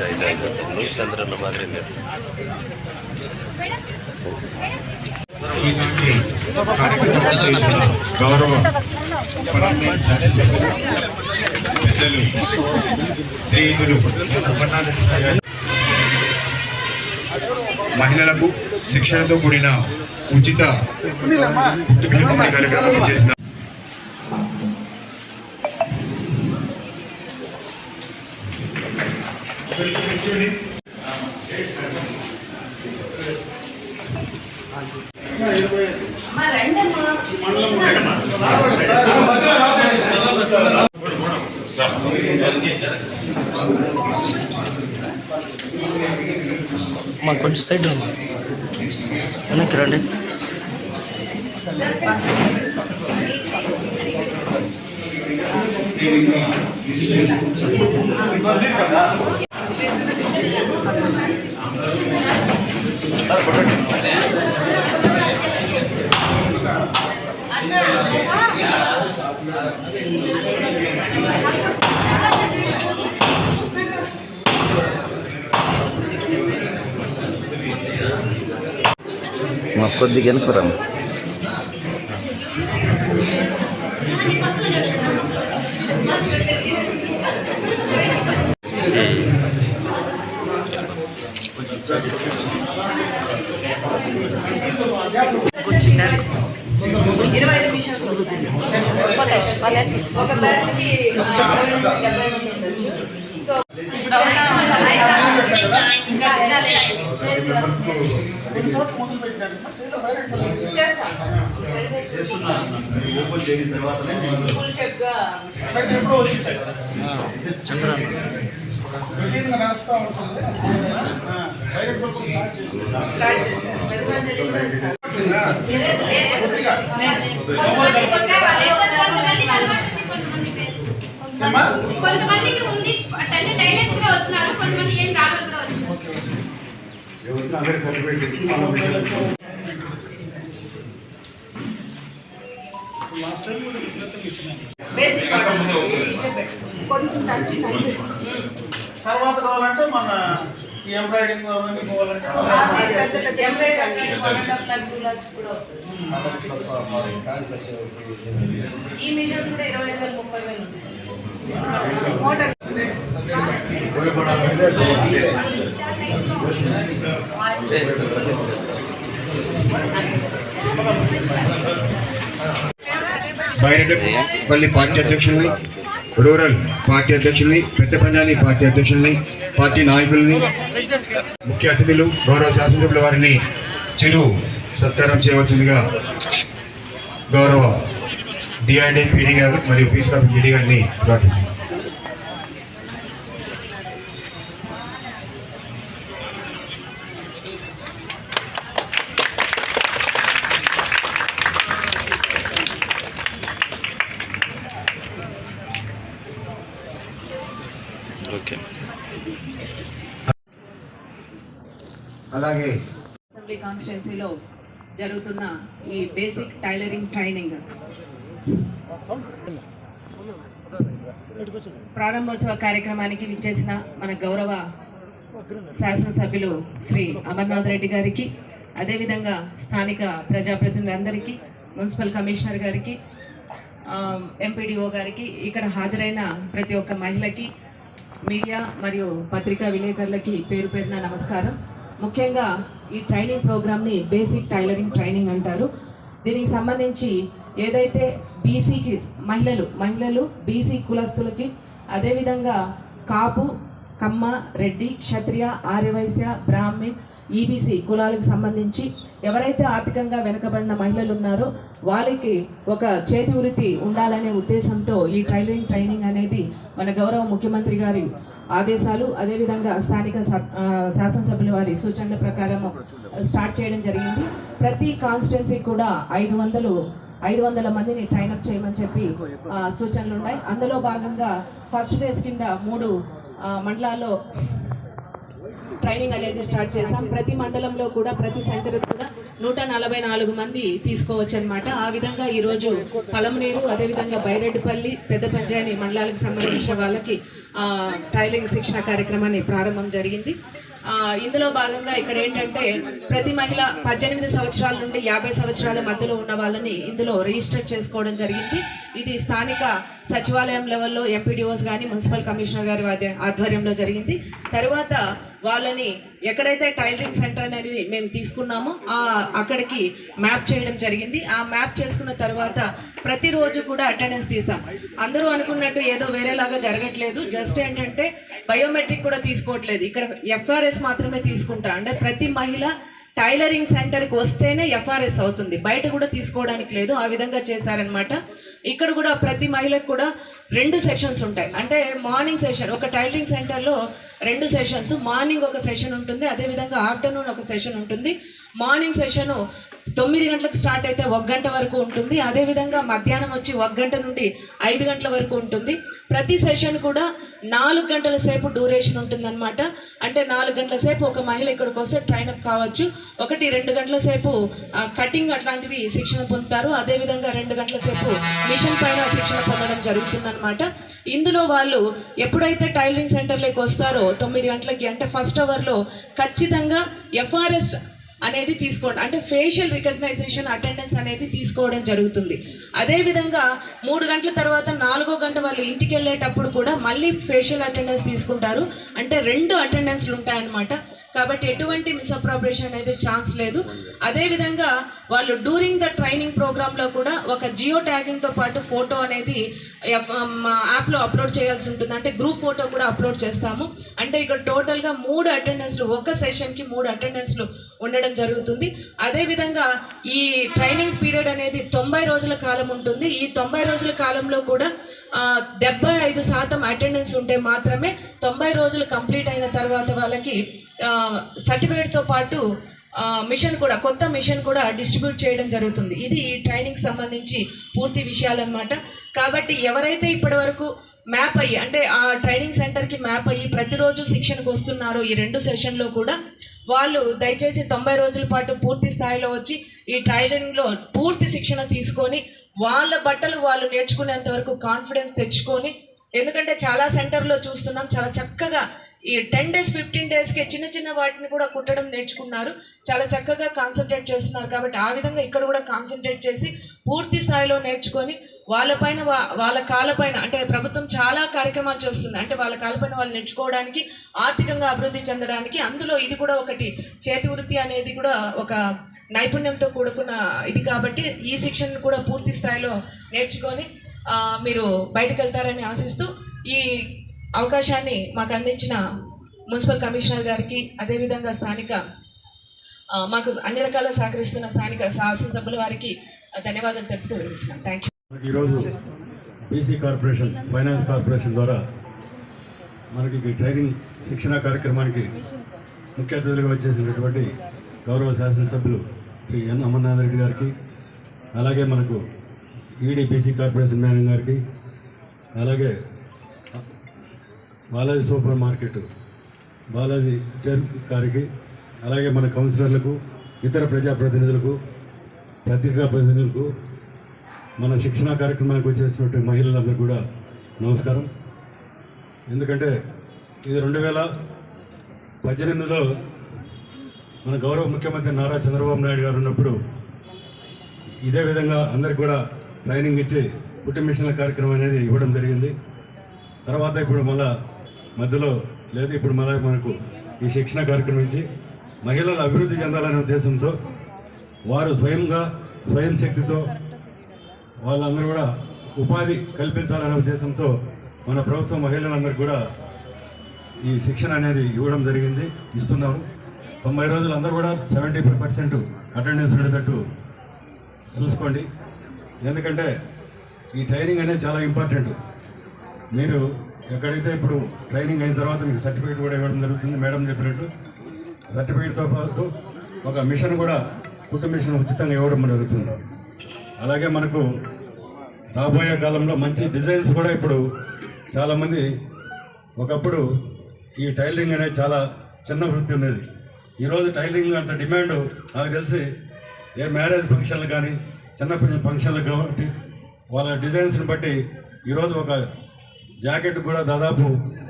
చంద్రన్న మాదిరి ఈనాటి కార్యక్రమం చేసిన గౌరవ పరమైన శాసనసభ్యులు పెద్దలు స్నేహితులు అమర్నాథ్ సార్ గారు మహిళలకు శిక్షణతో కూడిన ఉచిత పుట్టుకల కార్యక్రమం చేసిన మా కొంచెం సైడ్ వెనక్కి రండి. మా కొద్దిగా వెనుకరం ఒక బ్యాచ్కి సో చేస్తాం స్టార్ట్ చేశారు. కొంతమందికి ఉంది. అంటే టైలర్స్ కూడా వచ్చినారు కొంతమంది ఏం రావాలి కూడా వచ్చినారు తర్వాత కావాలంటే మన ఎంబ్రాయిడింగ్ అవన్నీ కావాలంటే లాక్ టూ కూడా ఈ మిషన్స్ కూడా ఇరవై ఐదు వేలు ముప్పై వేలు ఉన్నాయి. మోటార్. బైరెడ్డిపల్లి పార్టీ అధ్యక్షుల్ని రూరల్ పార్టీ అధ్యక్షుల్ని పెద్ద పంజాని పార్టీ అధ్యక్షుల్ని పార్టీ నాయకుల్ని ముఖ్య అతిథులు గౌరవ శాసనసభ్యుల వారిని చిరు సత్కారం చేయవలసిందిగా గౌరవ డిఐడి పీడీ గారు మరియు పీసీఆర్ జీడీ గారిని ప్రార్థిస్తున్నాం. ఇంజనీరింగ్ ట్రైనింగ్ ప్రారంభోత్సవ కార్యక్రమానికి విచ్చేసిన మన గౌరవ శాసనసభ్యులు శ్రీ అమర్నాథ్ రెడ్డి గారికి అదేవిధంగా స్థానిక ప్రజాప్రతినిధులందరికీ మున్సిపల్ కమిషనర్ గారికి ఎంపీడీఓ గారికి ఇక్కడ హాజరైన ప్రతి ఒక్క మహిళకి మీడియా మరియు పత్రికా విలేకరులకి పేరు పేరున నమస్కారం. ముఖ్యంగా ఈ ట్రైనింగ్ ప్రోగ్రామ్ని బేసిక్ టైలరింగ్ ట్రైనింగ్ అంటారు. దీనికి సంబంధించి ఏదైతే బీసీకి మహిళలు మహిళలు బీసీ కులస్తులకి అదేవిధంగా కాపు కమ్మ రెడ్డి క్షత్రియ ఆర్యవైశ్య బ్రాహ్మణ్ ఈబీసీ కులాలకు సంబంధించి ఎవరైతే ఆర్థికంగా వెనుకబడిన మహిళలు ఉన్నారో వాళ్ళకి ఒక చేతి వృత్తి ఉండాలనే ఉద్దేశంతో ఈ టైలరింగ్ ట్రైనింగ్ అనేది మన గౌరవ ముఖ్యమంత్రి గారి ఆదేశాలు అదేవిధంగా స్థానిక శాసనసభ్యుల వారి సూచనల ప్రకారం స్టార్ట్ చేయడం జరిగింది. ప్రతి కాన్స్టిట్యున్సీ కూడా ఐదు వందలు ఐదు వందల మందిని ట్రైన్అప్ చేయమని చెప్పి సూచనలు ఉన్నాయి. అందులో భాగంగా ఫస్ట్ ఫేజ్ కింద మూడు మండలాల్లో ట్రైనింగ్ అనేది స్టార్ట్ చేశాం. ప్రతి మండలంలో కూడా ప్రతి సెంటర్ కూడా నూట నలభై నాలుగు మంది తీసుకోవచ్చు అనమాట ఆ విధంగా ఈరోజు పలమనేరు అదేవిధంగా బైరెడ్డిపల్లి పెద్ద పంచాయతీ మండలాలకు సంబంధించిన వాళ్ళకి ట్రైలింగ్ టైలింగ్ శిక్షణ కార్యక్రమాన్ని ప్రారంభం జరిగింది. ఇందులో భాగంగా ఇక్కడ ఏంటంటే ప్రతి మహిళ పద్దెనిమిది సంవత్సరాల నుండి యాభై సంవత్సరాల మధ్యలో ఉన్న వాళ్ళని ఇందులో రిజిస్టర్ చేసుకోవడం జరిగింది. ఇది స్థానిక సచివాలయం లెవెల్లో ఎంపీడీఓస్ కానీ మున్సిపల్ కమిషనర్ గారి ఆధ్వర్యంలో జరిగింది. తర్వాత వాళ్ళని ఎక్కడైతే టైలరింగ్ సెంటర్ అనేది మేము తీసుకున్నామో ఆ అక్కడికి మ్యాప్ చేయడం జరిగింది. ఆ మ్యాప్ చేసుకున్న తర్వాత ప్రతిరోజు కూడా అటెండెన్స్ తీసాం అందరూ అనుకున్నట్టు ఏదో వేరేలాగా జరగట్లేదు. జస్ట్ ఏంటంటే బయోమెట్రిక్ కూడా తీసుకోవట్లేదు. ఇక్కడ ఎఫ్ఆర్ఎస్ మాత్రమే తీసుకుంటా. అంటే ప్రతి మహిళ టైలరింగ్ సెంటర్కి వస్తేనే ఎఫ్ఆర్ఎస్ అవుతుంది. బయట కూడా తీసుకోవడానికి లేదు. ఆ విధంగా చేశారనమాట ఇక్కడ కూడా ప్రతి మహిళకు కూడా రెండు సెషన్స్ ఉంటాయి. అంటే మార్నింగ్ సెషన్ ఒక టైలరింగ్ సెంటర్లో రెండు సెషన్స్ మార్నింగ్ ఒక సెషన్ ఉంటుంది అదేవిధంగా ఆఫ్టర్నూన్ ఒక సెషన్ ఉంటుంది. మార్నింగ్ సెషను తొమ్మిది గంటలకు స్టార్ట్ అయితే ఒక గంట వరకు ఉంటుంది. అదేవిధంగా మధ్యాహ్నం వచ్చి ఒక గంట నుండి ఐదు గంటల వరకు ఉంటుంది. ప్రతి సెషన్ కూడా నాలుగు గంటల సేపు డ్యూరేషన్ ఉంటుందన్నమాట. అంటే నాలుగు గంటల సేపు ఒక మహిళ ఇక్కడికి వస్తే ట్రైన్ అప్ కావచ్చు. ఒకటి రెండు గంటల సేపు కటింగ్ అట్లాంటివి శిక్షణ పొందుతారు. అదేవిధంగా రెండు గంటల సేపు మిషన్ పైన శిక్షణ పొందడం జరుగుతుందన్నమాట. ఇందులో వాళ్ళు ఎప్పుడైతే టైలరింగ్ సెంటర్లోకి వస్తారో తొమ్మిది గంటలకి అంటే ఫస్ట్ అవర్లో ఖచ్చితంగా ఎఫ్ఆర్ఎస్ అనేది తీసుకోండి. అంటే ఫేషియల్ రికగ్నైజేషన్ అటెండెన్స్ అనేది తీసుకోవడం జరుగుతుంది. అదేవిధంగా మూడు గంటల తర్వాత నాలుగో గంట వాళ్ళు ఇంటికి వెళ్ళేటప్పుడు కూడా మళ్ళీ ఫేషియల్ అటెండెన్స్ తీసుకుంటారు. అంటే రెండు అటెండెన్స్లు ఉంటాయన్నమాట. కాబట్టి ఎటువంటి మిస్అప్రాపరేషన్ అనేది ఛాన్స్ లేదు. అదేవిధంగా వాళ్ళు డ్యూరింగ్ ద ట్రైనింగ్ ప్రోగ్రాంలో కూడా ఒక జియో ట్యాగింగ్తో పాటు ఫోటో అనేది ఎఫ్- యాప్లో అప్లోడ్ చేయాల్సి ఉంటుంది. అంటే గ్రూప్ ఫోటో కూడా అప్లోడ్ చేస్తాము. అంటే ఇక్కడ టోటల్గా మూడు అటెండెన్స్లు ఒక సెషన్కి మూడు అటెండెన్స్లు ఉండడం జరుగుతుంది. అదేవిధంగా ఈ ట్రైనింగ్ పీరియడ్ అనేది తొంభై రోజుల కాలం ఉంటుంది. ఈ తొంభై రోజుల కాలంలో కూడా డెబ్బై ఐదు శాతం అటెండెన్స్ ఉంటే మాత్రమే తొంభై రోజులు కంప్లీట్ అయిన తర్వాత వాళ్ళకి సర్టిఫికేట్తో పాటు మిషన్ కూడా కొత్త మిషన్ కూడా డిస్ట్రిబ్యూట్ చేయడం జరుగుతుంది. ఇది ఈ ట్రైనింగ్ సంబంధించి పూర్తి విషయాలన్నమాట. కాబట్టి ఎవరైతే ఇప్పటి వరకు మ్యాప్ అయ్యి అంటే ఆ ట్రైనింగ్ సెంటర్కి మ్యాప్ అయ్యి ప్రతిరోజు శిక్షణకు వస్తున్నారో ఈ రెండు సెషన్లో కూడా వాళ్ళు దయచేసి తొంభై రోజుల పాటు పూర్తి స్థాయిలో వచ్చి ఈ ట్రైనింగ్లో పూర్తి శిక్షణ తీసుకొని వాళ్ళ బట్టలు వాళ్ళు నేర్చుకునేంత వరకు కాన్ఫిడెన్స్ తెచ్చుకొని ఎందుకంటే చాలా సెంటర్లో చూస్తున్నాం చాలా చక్కగా ఈ టెన్ డేస్ ఫిఫ్టీన్ డేస్కి చిన్న చిన్న వాటిని కూడా కుట్టడం నేర్చుకున్నారు. చాలా చక్కగా కాన్సన్ట్రేట్ చేస్తున్నారు కాబట్టి ఆ విధంగా ఇక్కడ కూడా కాన్సన్ట్రేట్ చేసి పూర్తి స్థాయిలో నేర్చుకొని వాళ్ళపైన వా- వాళ్ళ కాళ్ళపైన అంటే ప్రభుత్వం చాలా కార్యక్రమాలు చేస్తుంది. అంటే వాళ్ళ కాళ్ళపైన వాళ్ళు నేర్చుకోవడానికి ఆర్థికంగా అభివృద్ధి చెందడానికి అందులో ఇది కూడా ఒకటి. చేతి వృత్తి అనేది కూడా ఒక నైపుణ్యంతో కూడుకున్న ఇది కాబట్టి ఈ శిక్షణను కూడా పూర్తి స్థాయిలో నేర్చుకొని మీరు బయటకు వెళ్తారని ఆశిస్తూ ఈ అవకాశాన్ని మాకు అందించిన మున్సిపల్ కమిషనర్ గారికి అదేవిధంగా స్థానిక మాకు అన్ని రకాల సహకరిస్తున్న స్థానిక శాసనసభ్యుల వారికి ధన్యవాదాలు తెలుపుతూ వినిపిస్తున్నాను థ్యాంక్ యూ ఈరోజు బీసీ కార్పొరేషన్ ఫైనాన్స్ కార్పొరేషన్ ద్వారా మనకి ట్రైనింగ్ శిక్షణ కార్యక్రమానికి ముఖ్య అతిథులుగా వచ్చేసినటువంటి గౌరవ శాసనసభ్యులు శ్రీ ఎన్ అమర్నాథ్ రెడ్డి గారికి అలాగే మనకు ఈడీ బీసీ కార్పొరేషన్ మేనేజర్ గారికి అలాగే Balaji super market Balaji chair గారికి అలాగే మన కౌన్సిలర్లకు ఇతర ప్రజాప్రతినిధులకు పత్రికా ప్రతినిధులకు మన శిక్షణ కార్యక్రమానికి వచ్చేసినటువంటి మహిళలందరూ కూడా నమస్కారం. ఎందుకంటే ఇది రెండు వేల పద్దెనిమిదిలో మన గౌరవ ముఖ్యమంత్రి నారా చంద్రబాబు నాయుడు గారు ఉన్నప్పుడు ఇదే విధంగా అందరికి కూడా ట్రైనింగ్ ఇచ్చి పుట్టి మిషన్ల కార్యక్రమం అనేది ఇవ్వడం జరిగింది. తర్వాత ఇప్పుడు మళ్ళా మధ్యలో లేదు ఇప్పుడు మళ్ళీ మనకు ఈ శిక్షణ కార్యక్రమం ఇచ్చి మహిళలు అభివృద్ధి చెందాలనే ఉద్దేశంతో వారు స్వయంగా స్వయం శక్తితో వాళ్ళందరూ కూడా ఉపాధి కల్పించాలనే ఉద్దేశంతో మన ప్రభుత్వం మహిళలందరూ కూడా ఈ శిక్షణ అనేది ఇవ్వడం జరిగింది ఇస్తున్నాము. తొంభై రోజులు అందరూ కూడా సెవెంటీ ఫైవ్ పర్సెంట్ అటెండెన్స్ ఉండేటట్టు చూసుకోండి. ఎందుకంటే ఈ ట్రైనింగ్ అనేది చాలా ఇంపార్టెంట్ మీరు ఎక్కడైతే ఇప్పుడు ట్రైనింగ్ అయిన తర్వాత మీకు సర్టిఫికేట్ కూడా ఇవ్వడం జరుగుతుంది మేడం చెప్పినట్టు. సర్టిఫికేట్తో పాటు ఒక మిషన్ కూడా కుట్టు మిషన్ ఉచితంగా ఇవ్వడం జరుగుతుంది. అలాగే మనకు రాబోయే కాలంలో మంచి డిజైన్స్ కూడా ఇప్పుడు చాలామంది ఒకప్పుడు ఈ టైలరింగ్ అనేది చాలా చిన్న వృత్తి ఉండేది. ఈరోజు టైలరింగ్ అంత డిమాండ్ నాకు తెలిసి ఏ మ్యారేజ్ ఫంక్షన్లు కానీ చిన్న ఫంక్షన్లు కాబట్టి వాళ్ళ డిజైన్స్ని బట్టి ఈరోజు ఒక జాకెట్ కూడా దాదాపు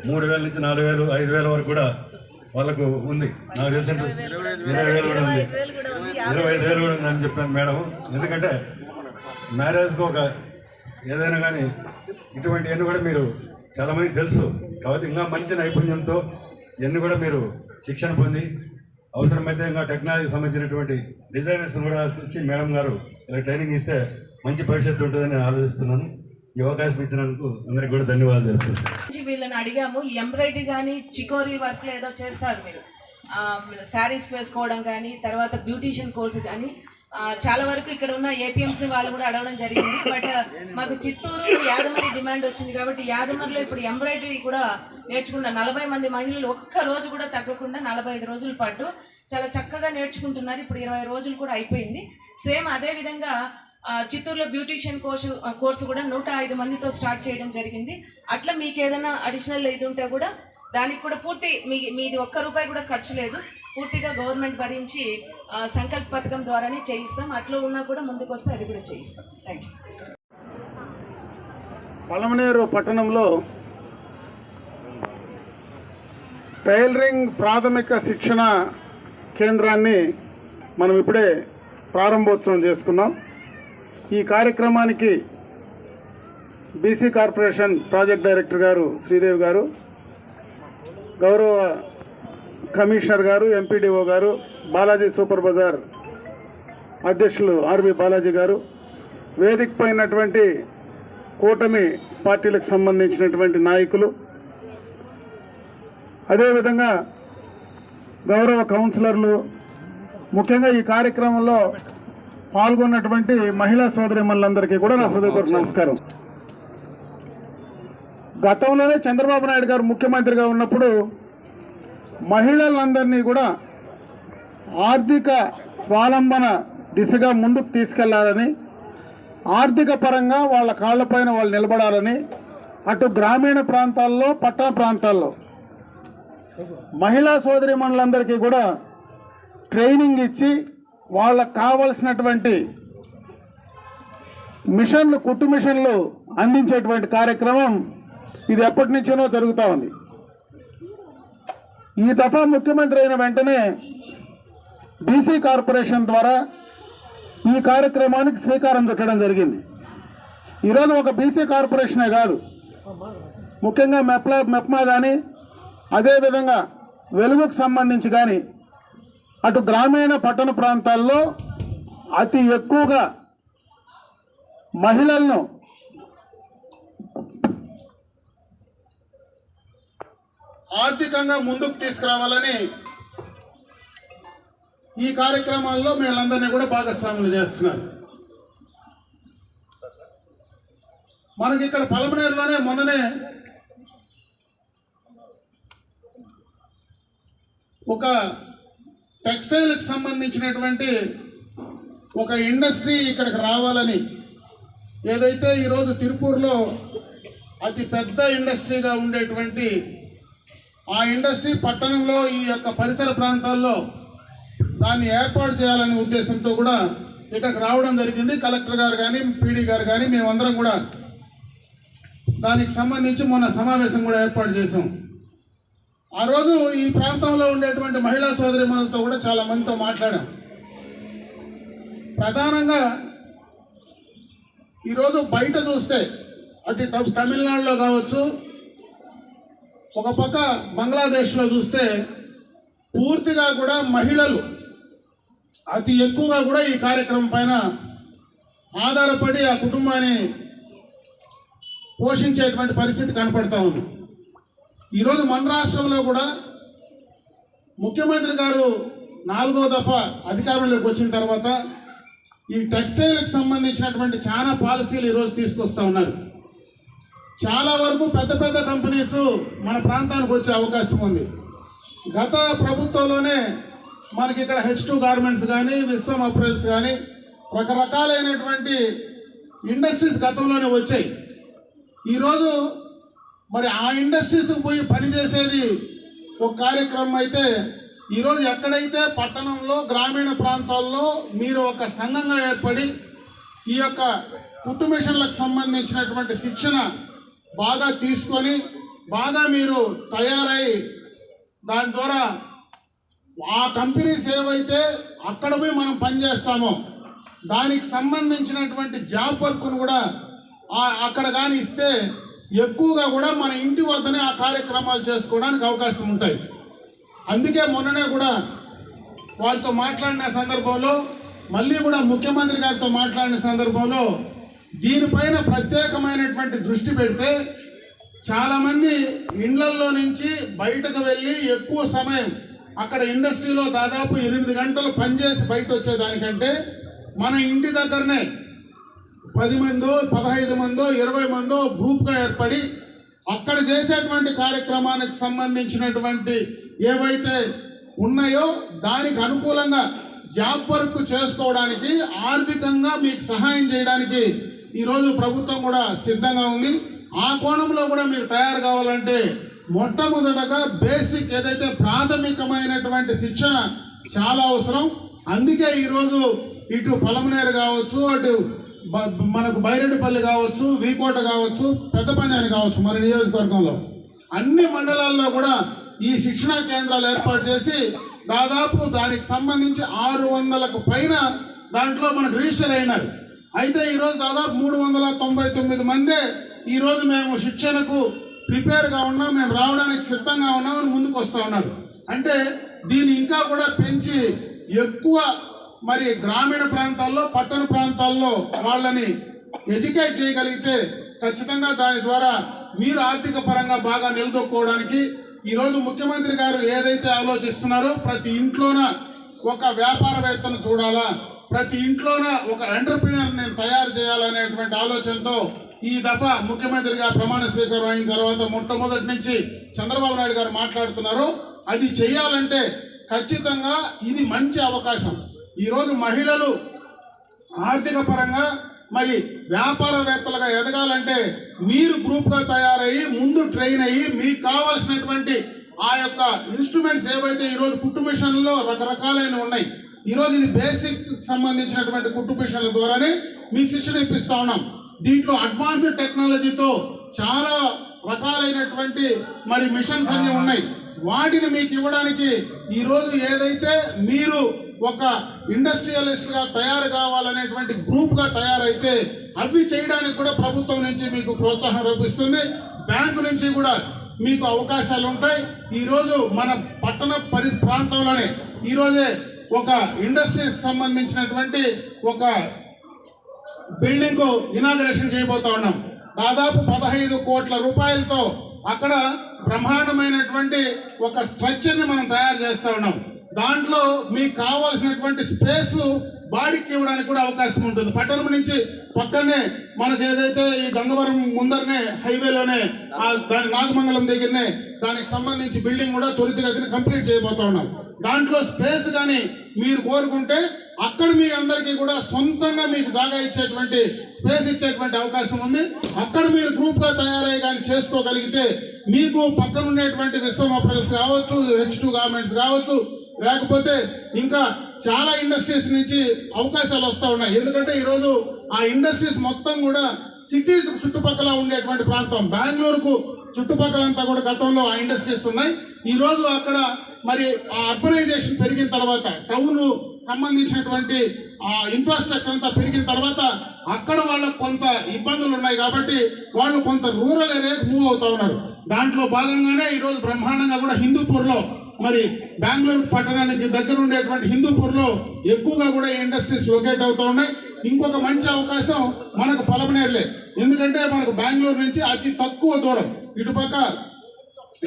మూడు వేల నుంచి నాలుగు వేలు ఐదు వేల వరకు కూడా వాళ్ళకు ఉంది. నాకు తెలిసి ఇరవై వేలు. కూడా ఉంది. ఇరవై ఐదు వేలు కూడా ఉందని చెప్తాను మేడం. ఎందుకంటే మ్యారేజ్కి ఒక ఏదైనా కానీ ఇటువంటివన్నీ కూడా మీరు చాలామందికి తెలుసు. కాబట్టి ఇంకా మంచి నైపుణ్యంతో ఇవన్నీ కూడా మీరు శిక్షణ పొంది అవసరమైతే ఇంకా టెక్నాలజీకి సంబంధించినటువంటి డిజైనర్స్ కూడా ఇచ్చి మేడం గారు ఇలా ట్రైనింగ్ ఇస్తే మంచి భవిష్యత్తు ఉంటుందని నేను ఆలోచిస్తున్నాను. ఈ అవకాశం ఇచ్చినందుకు అందరికి కూడా ధన్యవాదాలు తెలుపుతున్నాను. వీళ్ళని అడిగాము ఎంబ్రాయిడరీ కానీ చికోరీ వర్క్ ఏదో చేస్తారు మీరు. శారీస్ వేసుకోవడం కానీ తర్వాత బ్యూటీషియన్ కోర్సు కానీ చాలా వరకు ఇక్కడ ఉన్న ఏపీఎంసీ వాళ్ళు కూడా అడగడం జరిగింది. బట్ మాకు చిత్తూరు యాదమరి డిమాండ్ వచ్చింది కాబట్టి యాదమరిలో ఇప్పుడు ఎంబ్రాయిడరీ కూడా నేర్చుకున్న నలభై మంది మహిళలు ఒక్క రోజు కూడా తగ్గకుండా నలభై ఐదు రోజుల పాటు చాలా చక్కగా నేర్చుకుంటున్నారు. ఇప్పుడు ఇరవై రోజులు కూడా అయిపోయింది. సేమ్ అదే విధంగా చిత్తూరులో బ్యూటీషియన్ కోర్సు కోర్సు కూడా నూట ఐదు మందితో స్టార్ట్ చేయడం జరిగింది. అట్లా మీకు ఏదైనా అడిషనల్ ఇది ఉంటే కూడా దానికి కూడా పూర్తి మీ మీది ఒక్క రూపాయి కూడా ఖర్చు లేదు. పూర్తిగా గవర్నమెంట్ భరించి సంకల్ప సంకల్ప్ పథకం ద్వారానే చేయిస్తాం. అట్లా ఉన్నా కూడా ముందుకు వస్తే అది కూడా చేయిస్తాం. థ్యాంక్ యూ పలమనేరు పట్టణంలో టైలరింగ్ ప్రాథమిక శిక్షణ కేంద్రాన్ని మనం ఇప్పుడే ప్రారంభోత్సవం చేసుకున్నాం. ఈ కార్యక్రమానికి బీసీ కార్పొరేషన్ ప్రాజెక్ట్ డైరెక్టర్ గారు శ్రీదేవి గారు గౌరవ కమిషనర్ గారు ఎంపీడీఓ గారు బాలాజీ సూపర్ బజార్ అధ్యక్షులు ఆర్బి బాలాజీ గారు వేదిక పైనటువంటి కూటమి పార్టీలకు సంబంధించినటువంటి నాయకులు అదేవిధంగా గౌరవ కౌన్సిలర్లు ముఖ్యంగా ఈ కార్యక్రమంలో పాల్గొన్నటువంటి మహిళా సోదరిమణులందరికీ కూడా నా హృదయపూర్వక నమస్కారం. గతంలోనే చంద్రబాబు నాయుడు గారు ముఖ్యమంత్రిగా ఉన్నప్పుడు మహిళలందరినీ కూడా ఆర్థిక స్వాలంబన దిశగా ముందుకు తీసుకెళ్ళాలని ఆర్థిక పరంగా వాళ్ళ కాళ్ళపైన వాళ్ళు నిలబడాలని అటు గ్రామీణ ప్రాంతాల్లో పట్టణ ప్రాంతాల్లో మహిళా సోదరిమణులందరికీ కూడా ట్రైనింగ్ ఇచ్చి వాళ్ళకు కావలసినటువంటి మిషన్లు కుట్టు మిషన్లు అందించేటువంటి కార్యక్రమం ఇది ఎప్పటి నుంచేనో జరుగుతూ ఉంది. ఈ దఫా ముఖ్యమంత్రి అయిన వెంటనే బీసీ కార్పొరేషన్ ద్వారా ఈ కార్యక్రమానికి శ్రీకారం చుట్టడం జరిగింది. ఈరోజు ఒక బీసీ కార్పొరేషనే కాదు. ముఖ్యంగా మెప్లా మెప్మా కానీ అదేవిధంగా వెలుగుకు సంబంధించి కానీ అటు గ్రామీణ పట్టణ ప్రాంతాల్లో అతి ఎక్కువగా మహిళలను ఆర్థికంగా ముందుకు తీసుకురావాలని ఈ కార్యక్రమాల్లో మేమందరినీ కూడా భాగస్వాములు చేస్తున్నారు. మనకి ఇక్కడ పలమనేరులోనే మొన్ననే ఒక టెక్స్టైల్కి సంబంధించినటువంటి ఒక ఇండస్ట్రీ ఇక్కడికి రావాలని ఏదైతే ఈరోజు తిరుపూర్లో అతి పెద్ద ఇండస్ట్రీగా ఉండేటువంటి ఆ ఇండస్ట్రీ పట్టణంలో ఈ యొక్క పరిసర ప్రాంతాల్లో దాన్ని ఏర్పాటు చేయాలనే ఉద్దేశంతో కూడా ఇక్కడికి రావడం జరిగింది. కలెక్టర్ గారు కానీ పీడీ గారు కానీ మేమందరం కూడా దానికి సంబంధించి మొన్న సమావేశం కూడా ఏర్పాటు చేసాం ఆ రోజు ఈ ప్రాంతంలో ఉండేటువంటి మహిళా సోదరిమణులతో కూడా చాలా మందితో మాట్లాడాం. ప్రధానంగా ఈరోజు బయట చూస్తే అటు తమిళనాడులో కావచ్చు ఒక పక్క బంగ్లాదేశ్లో చూస్తే పూర్తిగా కూడా మహిళలు అతి ఎక్కువగా కూడా ఈ కార్యక్రమం పైన ఆధారపడి ఆ కుటుంబాన్ని పోషించేటువంటి పరిస్థితి కనపడతా ఉంది. ఈరోజు మన రాష్ట్రంలో కూడా ముఖ్యమంత్రి గారు నాలుగో దఫా అధికారంలోకి వచ్చిన తర్వాత ఈ టెక్స్టైల్కి సంబంధించినటువంటి చాలా పాలసీలు ఈరోజు తీసుకొస్తా ఉన్నారు. చాలా వరకు పెద్ద పెద్ద కంపెనీస్ మన ప్రాంతానికి వచ్చే అవకాశం ఉంది. గత ప్రభుత్వంలోనే మనకి ఇక్కడ హెచ్ టూ గార్మెంట్స్ కానీ విశ్వం అప్రైల్స్ కానీ రకరకాలైనటువంటి ఇండస్ట్రీస్ గతంలోనే వచ్చాయి. ఈరోజు మరి ఆ ఇండస్ట్రీస్కి పోయి పనిచేసేది ఒక కార్యక్రమం అయితే ఈరోజు ఎక్కడైతే పట్టణంలో గ్రామీణ ప్రాంతాల్లో మీరు ఒక సంఘంగా ఏర్పడి ఈ యొక్క కుట్టు మిషన్లకు సంబంధించినటువంటి శిక్షణ బాగా తీసుకొని బాగా మీరు తయారై దాని ద్వారా ఆ కంపెనీస్ ఏవైతే అక్కడ పోయి మనం పనిచేస్తామో దానికి సంబంధించినటువంటి జాబ్ వర్క్ను కూడా అక్కడ కానీ ఇస్తే ఎక్కువగా కూడా మన ఇంటి వద్దనే ఆ కార్యక్రమాలు చేసుకోవడానికి అవకాశం ఉంటాయి. అందుకే మొన్ననే కూడా వాళ్ళతో మాట్లాడిన సందర్భంలో మళ్ళీ కూడా ముఖ్యమంత్రి గారితో మాట్లాడిన సందర్భంలో దీనిపైన ప్రత్యేకమైనటువంటి దృష్టి పెడితే చాలామంది ఇండ్లల్లో నుంచి బయటకు వెళ్ళి ఎక్కువ సమయం అక్కడ ఇండస్ట్రీలో దాదాపు ఎనిమిది గంటలు పనిచేసి బయట వచ్చేదానికంటే మన ఇంటి దగ్గరనే పది మందో పదహైదు మందో ఇరవై మందో గ్రూప్గా ఏర్పడి అక్కడ చేసేటువంటి కార్యక్రమానికి సంబంధించినటువంటి ఏవైతే ఉన్నాయో దానికి అనుకూలంగా జాబ్ వర్క్ చేసుకోవడానికి ఆర్థికంగా మీకు సహాయం చేయడానికి ఈరోజు ప్రభుత్వం కూడా సిద్ధంగా ఉంది. ఆ కోణంలో కూడా మీరు తయారు కావాలంటే మొట్టమొదటగా బేసిక్ ఏదైతే ప్రాథమికమైనటువంటి శిక్షణ చాలా అవసరం. అందుకే ఈరోజు ఇటు పొలమనేరు కావచ్చు అటు మనకు బైరెడ్డిపల్లి కావచ్చు వీకోట కావచ్చు పెద్దపంజాని కావచ్చు మన నియోజకవర్గంలో. అన్ని మండలాల్లో కూడా ఈ శిక్షణా కేంద్రాలు ఏర్పాటు చేసి దాదాపు దానికి సంబంధించి ఆరు వందలకు పైన దాంట్లో మనకు రిజిస్టర్ అయినారు. అయితే ఈరోజు దాదాపు మూడు వందల తొంభై తొమ్మిది మందే ఈరోజు మేము శిక్షణకు ప్రిపేర్గా ఉన్నాం మేము రావడానికి సిద్ధంగా ఉన్నామని ముందుకు వస్తూ ఉన్నారు. అంటే దీన్ని ఇంకా కూడా పెంచి ఎక్కువ మరి గ్రామీణ ప్రాంతాల్లో పట్టణ ప్రాంతాల్లో వాళ్ళని ఎడ్యుకేట్ చేయగలిగితే ఖచ్చితంగా దాని ద్వారా మీరు ఆర్థిక పరంగా బాగా నిలదొక్కోవడానికి ఈరోజు ముఖ్యమంత్రి గారు ఏదైతే ఆలోచిస్తున్నారో ప్రతి ఇంట్లోన ఒక వ్యాపారవేత్తను చూడాలా ప్రతి ఇంట్లోన ఒక ఎంటర్ప్రినర్ నేను తయారు చేయాలనేటువంటి ఆలోచనతో ఈ దఫా ముఖ్యమంత్రిగా ప్రమాణ స్వీకారం అయిన తర్వాత మొట్టమొదటి నుంచి చంద్రబాబు నాయుడు గారు మాట్లాడుతున్నారు. అది చేయాలంటే ఖచ్చితంగా ఇది మంచి అవకాశం. ఈరోజు మహిళలు ఆర్థిక పరంగా మరి వ్యాపారవేత్తలుగా ఎదగాలంటే మీరు గ్రూప్గా తయారయ్యి ముందు ట్రైన్ అయ్యి మీకు కావాల్సినటువంటి ఆ యొక్క ఇన్స్ట్రుమెంట్స్ ఏవైతే ఈరోజు కుట్టు మిషన్లో రకరకాలైన ఉన్నాయి ఈరోజు ఇది బేసిక్ సంబంధించినటువంటి కుట్టు మిషన్ల ద్వారానే మీకు శిక్షణ ఇప్పిస్తా ఉన్నాం. దీంట్లో అడ్వాన్స్డ్ టెక్నాలజీతో చాలా రకాలైనటువంటి మరి మిషన్స్ అన్ని ఉన్నాయి. వాటిని మీకు ఇవ్వడానికి ఈరోజు ఏదైతే మీరు ఒక ఇండస్ట్రియలిస్ట్గా తయారు కావాలనేటువంటి గ్రూప్గా తయారైతే అవి చేయడానికి కూడా ప్రభుత్వం నుంచి మీకు ప్రోత్సాహం లభిస్తుంది బ్యాంకు నుంచి కూడా మీకు అవకాశాలు ఉంటాయి. ఈరోజు మన పట్టణ పరి ప్రాంతంలోనే ఈరోజే ఒక ఇండస్ట్రీకి సంబంధించినటువంటి ఒక బిల్డింగ్ ఇనాగరేషన్ చేయబోతా ఉన్నాం. దాదాపు పదహైదు కోట్ల రూపాయలతో అక్కడ బ్రహ్మాండమైనటువంటి ఒక స్ట్రక్చర్ని మనం తయారు చేస్తా ఉన్నాం. దాంట్లో మీకు కావాల్సినటువంటి స్పేస్ బాడీకి ఇవ్వడానికి కూడా అవకాశం ఉంటుంది. పట్టణం నుంచి పక్కనే మనకు ఏదైతే ఈ గంగవరం ముందరనే హైవేలోనే దాని నాగమంగళం దగ్గరనే దానికి సంబంధించి బిల్డింగ్ కూడా త్వరితగతిని కంప్లీట్ చేయబోతా ఉన్నాం. దాంట్లో స్పేస్ కానీ మీరు కోరుకుంటే అక్కడ మీ అందరికీ కూడా సొంతంగా మీకు జాగా ఇచ్చేటువంటి స్పేస్ ఇచ్చేటువంటి అవకాశం ఉంది. అక్కడ మీరు గ్రూప్గా తయారయ్యే కానీ చేసుకోగలిగితే మీకు పక్కన ఉండేటువంటి విశ్వం కావచ్చు హెచ్ టూ గార్మెంట్స్ కావచ్చు లేకపోతే ఇంకా చాలా ఇండస్ట్రీస్ నుంచి అవకాశాలు వస్తూ ఉన్నాయి. ఎందుకంటే ఈరోజు ఆ ఇండస్ట్రీస్ మొత్తం కూడా సిటీస్ చుట్టుపక్కల ఉండేటువంటి ప్రాంతం. బెంగళూరుకు చుట్టుపక్కలంతా కూడా గతంలో ఆ ఇండస్ట్రీస్ ఉన్నాయి. ఈ రోజు అక్కడ మరి ఆ అర్బనైజేషన్ పెరిగిన తర్వాత టౌన్ సంబంధించినటువంటి ఆ ఇన్ఫ్రాస్ట్రక్చర్ అంతా పెరిగిన తర్వాత అక్కడ వాళ్ళకు కొంత ఇబ్బందులు ఉన్నాయి కాబట్టి వాళ్ళు కొంత రూరల్ ఏరియాకి మూవ్ అవుతా ఉన్నారు. దాంట్లో భాగంగానే ఈరోజు బ్రహ్మాండంగా కూడా హిందూపూర్లో మరి బెంగళూరు పట్టణానికి దగ్గర ఉండేటువంటి హిందూపూర్లో ఎక్కువగా కూడా ఇండస్ట్రీస్ లొకేట్ అవుతూ ఉన్నాయి. ఇంకొక మంచి అవకాశం మనకు పొలమనేరులే. ఎందుకంటే మనకు బెంగళూరు నుంచి అతి తక్కువ దూరం. ఇటుపక్క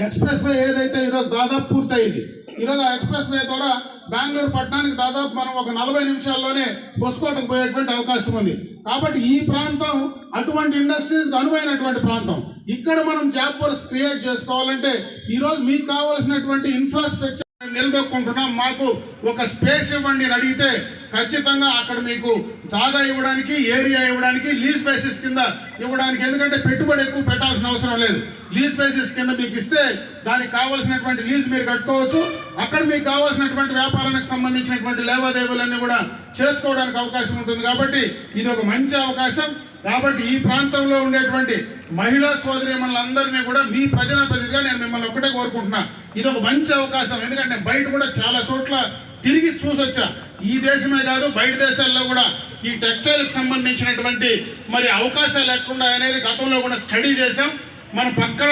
ఎక్స్ప్రెస్ వే ఏదైతే ఈరోజు దాదాపు పూర్తయింది. ఈరోజు ఆ ఎక్స్ప్రెస్ వే ద్వారా బెంగళూరు పట్టణానికి దాదాపు మనం ఒక నలభై నిమిషాల్లోనే పొసుకోవటం పోయేటువంటి అవకాశం ఉంది. కాబట్టి ఈ ప్రాంతం అటువంటి ఇండస్ట్రీస్కి అనువైనటువంటి ప్రాంతం. ఇక్కడ మనం జాబ్ వర్క్స్ క్రియేట్ చేసుకోవాలంటే ఈరోజు మీకు కావాల్సినటువంటి ఇన్ఫ్రాస్ట్రక్చర్ నిలదొక్కుంటున్నాం మాకు ఒక స్పేస్ ఇవ్వండి అని అడిగితే ఖచ్చితంగా అక్కడ మీకు జాగా ఇవ్వడానికి ఏరియా ఇవ్వడానికి లీజ్ బేసిస్ కింద ఇవ్వడానికి. ఎందుకంటే పెట్టుబడి ఎక్కువ పెట్టాల్సిన అవసరం లేదు. లీజ్ బేసిస్ కింద మీకు ఇస్తే దానికి కావాల్సినటువంటి లీజ్ మీరు కట్టుకోవచ్చు. అక్కడ మీకు కావాల్సినటువంటి వ్యాపారానికి సంబంధించినటువంటి లావాదేవీలన్నీ కూడా చేసుకోవడానికి అవకాశం ఉంటుంది కాబట్టి ఇది ఒక మంచి అవకాశం. కాబట్టి ఈ ప్రాంతంలో ఉండేటువంటి మహిళా సోదరి మనలందరినీ కూడా మీ ప్రజాప్రతినిధిగా నేను మిమ్మల్ని ఒకటే కోరుకుంటున్నా. ఇది ఒక మంచి అవకాశం. ఎందుకంటే బయట కూడా చాలా చోట్ల తిరిగి చూసొచ్చా. ఈ దేశమే కాదు బయట దేశాల్లో కూడా ఈ టెక్స్టైల్కి సంబంధించినటువంటి మరి అవకాశాలు ఎట్లుండా అనేది గతంలో కూడా స్టడీ చేశాం. మన పక్కన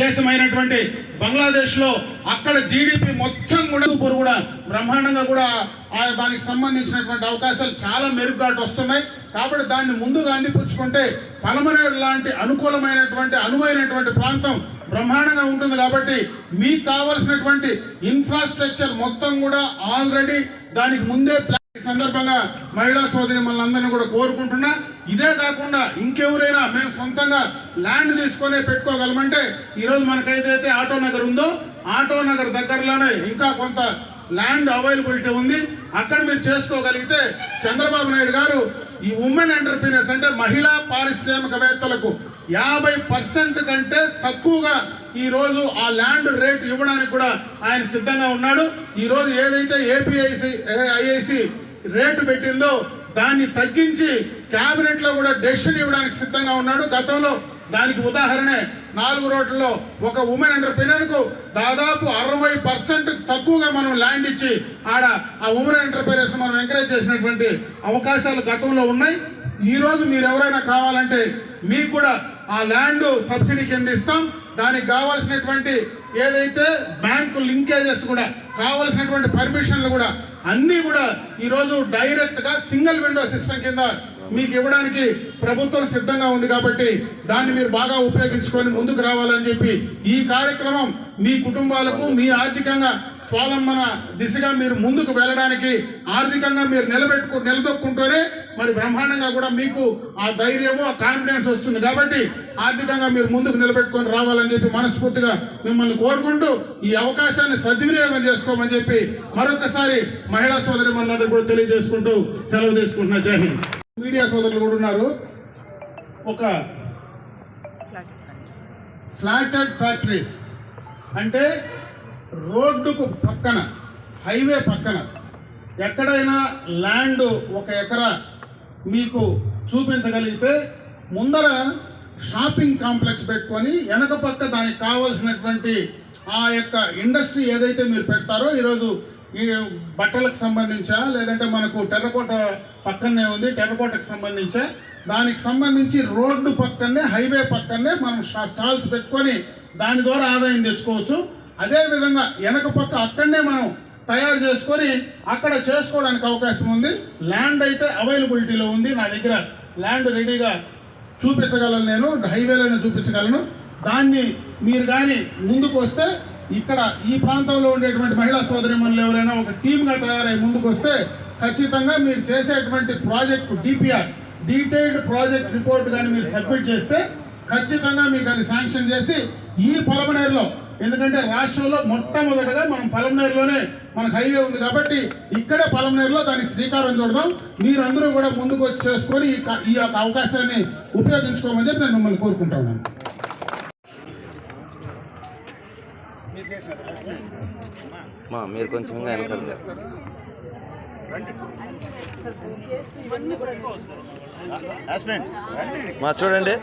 దేశమైనటువంటి బంగ్లాదేశ్లో అక్కడ జీడిపి మొత్తం కూడా కూడా బ్రహ్మాండంగా కూడా ఆ దానికి సంబంధించినటువంటి అవకాశాలు చాలా మెరుగ్గా వస్తున్నాయి. కాబట్టి దాన్ని ముందుగా అందిపుచ్చుకుంటే పలమనేరు లాంటి అనుకూలమైనటువంటి అనువైనటువంటి ప్రాంతం బ్రహ్మాండంగా ఉంటుంది కాబట్టి మీకు కావలసినటువంటి ఇన్ఫ్రాస్ట్రక్చర్ మొత్తం కూడా ఆల్రెడీ దానికి ముందే ఈ సందర్భంగా మహిళా సోదరి మనందరినీ కూడా కోరుకుంటున్నా. ఇదే కాకుండా ఇంకెవరైనా మేము సొంతంగా ల్యాండ్ తీసుకొని పెట్టుకోగలమంటే ఈరోజు మనకైతే ఆటో నగర్ ఉందో ఆటో నగర్ దగ్గరలోనే ఇంకా కొంత ల్యాండ్ అవైలబిలిటీ ఉంది. అక్కడ మీరు చేసుకోగలిగితే చంద్రబాబు నాయుడు గారు ఈ ఉమెన్ ఎంటర్ప్రీనర్స్ అంటే మహిళా పారిశ్రామికవేత్తలకు యాభై పర్సెంట్ కంటే తక్కువగా ఈరోజు ఆ ల్యాండ్ రేట్ ఇవ్వడానికి కూడా ఆయన సిద్ధంగా ఉన్నాడు. ఈరోజు ఏదైతే ఏపీఐసి ఐఐసి రేటు పెట్టిందో దాన్ని తగ్గించి క్యాబినెట్లో కూడా డెసిషన్ ఇవ్వడానికి సిద్ధంగా ఉన్నాడు. గతంలో దానికి ఉదాహరణే నాలుగు రోడ్లలో ఒక ఉమెన్ ఎంటర్ప్రీనర్కు దాదాపు అరవై పర్సెంట్ తక్కువగా మనం ల్యాండ్ ఇచ్చి ఆడ ఆ ఉమెన్ ఎంటర్ప్రీనర్స్ మనం ఎంకరేజ్ చేసినటువంటి అవకాశాలు గతంలో ఉన్నాయి. ఈ రోజు మీరు ఎవరైనా కావాలంటే మీకు కూడా ఆ ల్యాండ్ సబ్సిడీ కింద ఇస్తాం. దానికి కావాల్సినటువంటి ఏదైతే బ్యాంకు లింకేజెస్ కూడా కావాల్సినటువంటి పర్మిషన్లు కూడా అన్నీ కూడా ఈరోజు డైరెక్ట్గా సింగిల్ విండో సిస్టమ్ కింద మీకు ఇవ్వడానికి ప్రభుత్వం సిద్ధంగా ఉంది కాబట్టి దాన్ని మీరు బాగా ఉపయోగించుకొని ముందుకు రావాలని చెప్పి ఈ కార్యక్రమం మీ కుటుంబాలకు మీ ఆర్థికంగా స్వావలంబన దిశగా మీరు ముందుకు వెళ్ళడానికి ఆర్థికంగా మీరు నిలబెట్టుకు నిలదొక్కుంటూనే మరి బ్రహ్మాండంగా కూడా మీకు ఆ ధైర్యము ఆ కాన్ఫిడెన్స్ వస్తుంది. కాబట్టి ఆర్థికంగా మీరు ముందుకు నిలబెట్టుకొని రావాలని చెప్పి మనస్ఫూర్తిగా మిమ్మల్ని కోరుకుంటూ ఈ అవకాశాన్ని సద్వినియోగం చేసుకోమని చెప్పి మరొకసారి మహిళా సోదరి మనందరూ కూడా తెలియజేసుకుంటూ సెలవు తీసుకుంటున్నా. జై హింద్. మీడియా సోదరులు కూడా ఉన్నారు. ఒక ఫ్లాటెడ్ ఫ్యాక్టరీస్ అంటే రోడ్డుకు పక్కన హైవే పక్కన ఎక్కడైనా ల్యాండ్ ఒక ఎకరా మీకు చూపించగలిగితే ముందర షాపింగ్ కాంప్లెక్స్ పెట్టుకొని వెనక పక్క దానికి కావాల్సినటువంటి ఆ యొక్క ఇండస్ట్రీ ఏదైతే మీరు పెడతారో ఈరోజు ఈ బట్టలకు సంబంధించా లేదంటే మనకు టెర్రకోట పక్కనే ఉంది టెర్రకోటకు సంబంధించా దానికి సంబంధించి రోడ్డు పక్కనే హైవే పక్కనే మనం స్టాల్స్ పెట్టుకొని దాని ద్వారా ఆదాయం తెచ్చుకోవచ్చు. అదే విధంగా వెనక పక్క అక్కడనే మనం తయారు చేసుకొని అక్కడ చేసుకోవడానికి అవకాశం ఉంది. ల్యాండ్ అయితే అవైలబిలిటీలో ఉంది. నా దగ్గర ల్యాండ్ రెడీగా చూపించగలను నేను హైవేలను చూపించగలను. దాన్ని మీరు కానీ ముందుకు వస్తే ఇక్కడ ఈ ప్రాంతంలో ఉండేటువంటి మహిళా సోదరి ఎవరైనా ఒక టీమ్గా తయారై ముందుకు వస్తే ఖచ్చితంగా మీరు చేసేటువంటి project DPR detailed project report కానీ మీరు సబ్మిట్ చేస్తే ఖచ్చితంగా మీకు అది శాంక్షన్ చేసి ఈ పొలమనేరులో ఎందుకంటే రాష్ట్రంలో మొట్టమొదటగా మనం పలమనేరులోనే మనకు హైవే ఉంది కాబట్టి ఇక్కడే పలమనేరులో దానికి శ్రీకారం చూడదాం. మీరందరూ కూడా ముందుకు వచ్చి చేసుకొని ఈ యొక్క అవకాశాన్ని ఉపయోగించుకోమని చెప్పి నేను మిమ్మల్ని కోరుకుంటా ఉన్నాను. మా మీరు కొంచెం మా చూడండి.